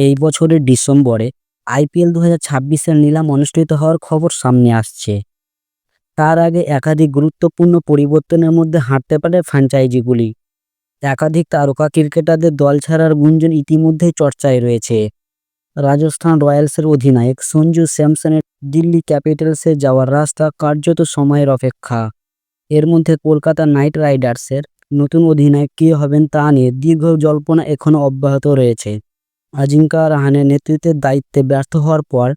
এই বছরের ডিসেম্বরে আইপিএল দু হাজার ছাব্বিশের নিলাম অনুষ্ঠিত হওয়ার খবর সামনে আসছে। তার আগে একাধিক গুরুত্বপূর্ণ পরিবর্তনের মধ্যে হাঁটতে পারে ফ্র্যাঞ্চাইজিগুলি। একাধিক তারকা ক্রিকেটারদের দল ছাড়ার গুঞ্জন ইতিমধ্যেই চর্চায় রয়েছে। রাজস্থান রয়্যালসের অধিনায়ক সঞ্জু স্যামসনের দিল্লি ক্যাপিটালসে যাওয়ার রাস্তা কার্যত সময়ের অপেক্ষা। এর মধ্যে কলকাতা নাইট রাইডার্সের নতুন অধিনায়ক কে হবেন তা নিয়ে দীর্ঘ জল্পনা এখনও অব্যাহত রয়েছে। আজিঙ্কা রাহানের নেতৃত্বের দায়িত্বে ব্যর্থ হওয়ার পর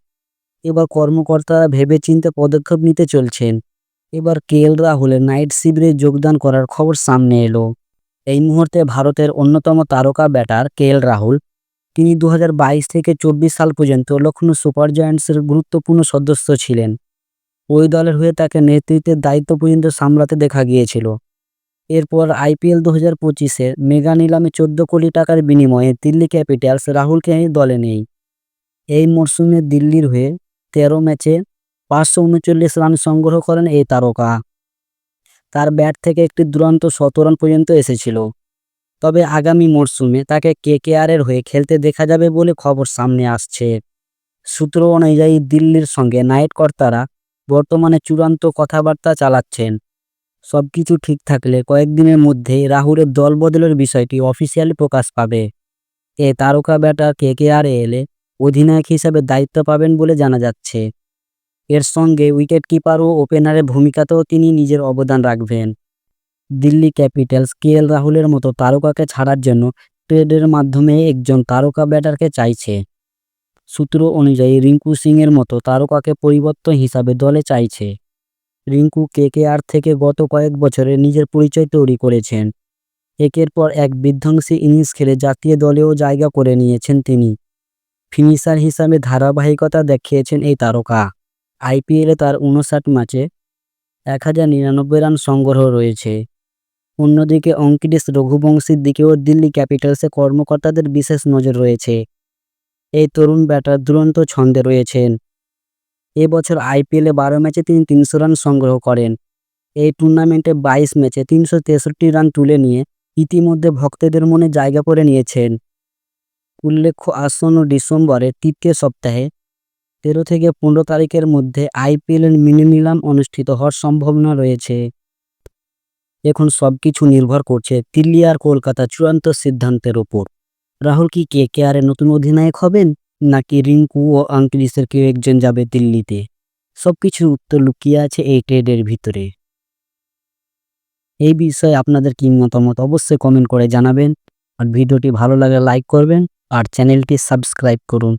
এবার কর্মকর্তারা ভেবেচিন্তে পদক্ষেপ নিতে চলছেন। এবার কে এল রাহুলের নাইট শিবিরে যোগদান করার খবর সামনে এলো। এই মুহূর্তে ভারতের অন্যতম তারকা ব্যাটার কে এল রাহুল, তিনি দু হাজার বাইশ থেকে চব্বিশ সাল পর্যন্ত লখনৌ সুপার জায়ান্টসের গুরুত্বপূর্ণ সদস্য ছিলেন। ওই দলের হয়ে তাকে নেতৃত্বের দায়িত্ব পর্যন্ত সামলাতে দেখা গিয়েছিল। এরপর আইপিএল দু হাজার পঁচিশে মেগা নিলামে চোদ্দ কোটি টাকার বিনিময়ে দিল্লি ক্যাপিটালস রাহুলকে দলে নেই। এই মরশুমে দিল্লির হয়ে তেরো ম্যাচে পাঁচশো উনচল্লিশ রান সংগ্রহ করেন এই তারকা। তার ব্যাট থেকে একটি দুরন্ত শত রান পর্যন্ত এসেছিল। তবে আগামী মরশুমে তাকে কেকেআরের হয়ে খেলতে দেখা যাবে বলে খবর সামনে আসছে। সূত্র অনুযায়ী দিল্লির সঙ্গে নাইট কর্তারা বর্তমানে চূড়ান্ত কথাবার্তা চালাচ্ছেন। সবকিছু ঠিক থাকলে কয়েকদিনের মধ্যেই রাহুলের দল বদলের বিষয়টি অফিসিয়ালি প্রকাশ পাবে। এ তারকা ব্যাটার কেকেআরে এলে অধিনায়ক হিসাবে দায়িত্ব পাবেন বলে জানা যাচ্ছে। এর সঙ্গে উইকেট কিপার ও ওপেনারের ভূমিকাতেও তিনি নিজের অবদান রাখবেন। দিল্লি ক্যাপিটালস কে এল রাহুলের মতো তারকাকে ছাড়ার জন্য ট্রেডের মাধ্যমে একজন তারকা ব্যাটারকে চাইছে। সূত্র অনুযায়ী রিঙ্কু সিংয়ের মতো তারকাকে পরিবর্তন হিসাবে দলে চাইছে। রিঙ্কু কেকেআর থেকে গত কয়েক বছরে নিজের পরিচয় তৈরি করেছেন। একের পর এক বিধ্বংসী ইনিংস খেলে জাতীয় দলেও জায়গা করে নিয়েছেন তিনি। ফিনিশার হিসাবে ধারাবাহিকতা দেখিয়েছেন এই তারকা। আইপিএলে তার উনষাট ম্যাচে এক হাজার নিরানব্বই রান সংগ্রহ রয়েছে। অন্যদিকে অঙ্কিটেশ রঘুবংশীর দিকেও দিল্লি ক্যাপিটালসে কর্মকর্তাদের বিশেষ নজর রয়েছে। এই তরুণ ব্যাটার দুরন্ত ছন্দে রয়েছেন। এবছর আইপিএলে বারো ম্যাচে তিনি তিনশো রান সংগ্রহ করেন। এই টুর্নামেন্টে বাইশ ম্যাচে তিনশো তেষট্টি রান তুলে নিয়ে ইতিমধ্যে ভক্তদের মনে জায়গা করে নিয়েছেন। উল্লেখ্য, আসন্ন ডিসেম্বরের তৃতীয় সপ্তাহে তেরো থেকে পনেরো তারিখের মধ্যে আইপিএলের মিনি নিলাম অনুষ্ঠিত হওয়ার সম্ভাবনা রয়েছে। এখন সব কিছু নির্ভর করছে দিল্লি আর কলকাতা চূড়ান্ত সিদ্ধান্তের ওপর। রাহুল কি কে কে আরে নতুন অধিনায়ক হবেন? নাকি রিঙ্কু ও আঙ্কিলিসের কেউ একজন যাবে দিল্লিতে? সব কিছুর উত্তর লুকিয়ে আছে এই ট্রেডের ভিতরে। এই বিষয়ে আপনাদের কি মতামত অবশ্যই কমেন্ট করে জানাবেন। আর ভিডিওটি ভালো লাগে লাইক করবেন। আর চ্যানেলটি সাবস্ক্রাইব করুন।